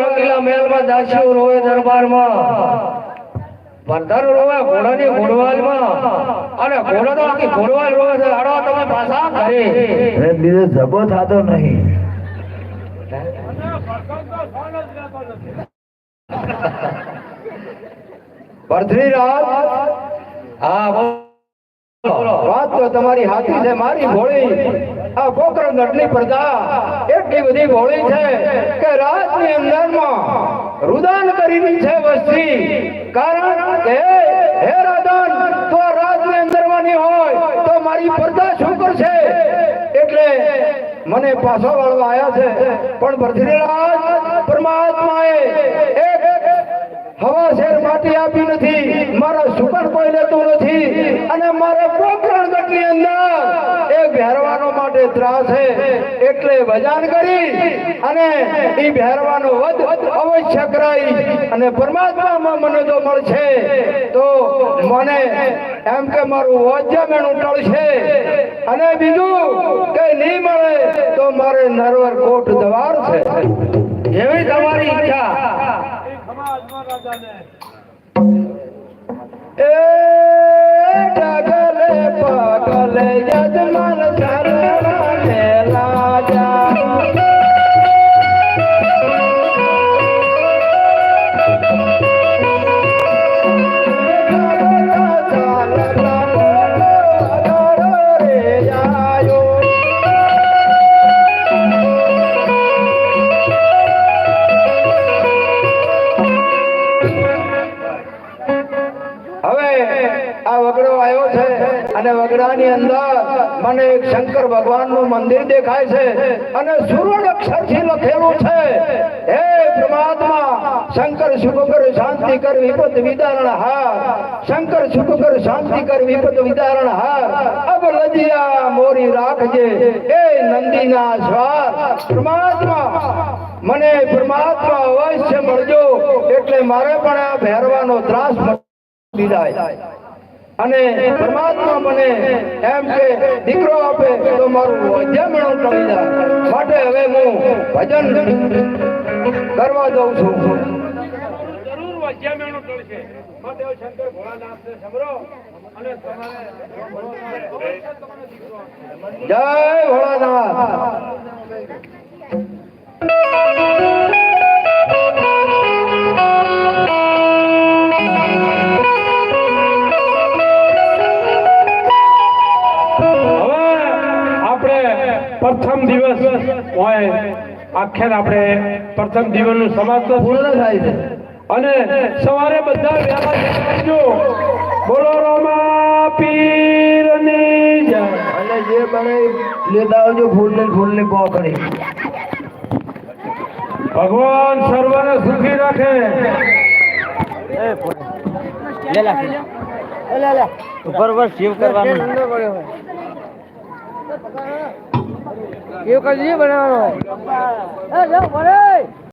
રંગીલા મેલમાં દાસિયું રોવે દરબારમાં. બંદર રોવે ઘોડાની ઘોડવાલમાં. અને ઘોડો તો આખી પાછા જબો થતો નહીં. પૃથ્વીરાજ, હા વાત તો તમારી હાથી છે, મારી ભોળી. આ ગોકરણ ગઢની પ્રજા એટલી બધી ભોળી છે કે રાતની અંદરમાં રુદાન કરી છે વસ્તી. કારણ કે, હે રાધન તો આ અંદરમાં ની હોય તો મારી પ્રજા શું કરશે? એટલે મને પાછો વાળવા આવ્યા છે. પણ પૃથ્વીરાજ પરમાત્માએ એક હવા શેર માટી આપી નથી. મારા સુકન કોઈ લેતું નથી. અને મારે પોકરણ ગટની અંદર એ ભેરવાનો માટે ત્રાસ છે. એટલે વજાન કરી અને એ ભેરવાનો વધ અવશ્ય કરાઈ. અને પરમાત્મામાં મને જો મળશે, તો મને એમ કે મારું વજ્ય મેણું ટળશે અને બીજું કે નહીં મળે. મારે નરવર કોટ દવાર છે. એવી તમારી ઈચ્છા. એ ઢગલે પગલે યજમાન શરણે વગડો આવ્યો છે અને વગડાની અંદર મને એક શંકર ભગવાનનું મંદિર દેખાય છે અને સુવર્ણ અક્ષરથી લખેલું છે. હે પરમાત્મા, શંકર સુખ કર શાંતિ કર વિપત વિદારણ હાર. શંકર સુખ કર શાંતિ કર વિપત વિદારણ હાર. અબ લજિયા મોરી રાખજે. એ નંદીના સ્વાર પરમાત્મા, મને પરમાત્મા અવશ્ય મળજો. એટલે મારે પણ આ ભેરવાનો ત્રાસ વિદાય અને પરમાત્મા મને એમ કે, દીકરો આપે તો મારું વજ્યમણું ટળી જાય. માટે હવે હું ભજન કરવા જઉં છું. જરૂર વજ્યામેણું ટળશે માટે શંકર ભોળાનાથને સમરો જય ભોળાનાથ. હોય આખેર આપણે પ્રથમ દિવસનું સમાપ્ત પૂર્ણ થાય છે. અને સવારે બધા વહેલા બોલો રોમા પીરની જય. અને જે બને લેતા આવજો ફૂલ ને બો કરી ભગવાન સર્વને સુખી રાખે. ઉપર ઉપર શિવ કરવાનું. શિવ કરી બનાવવાનો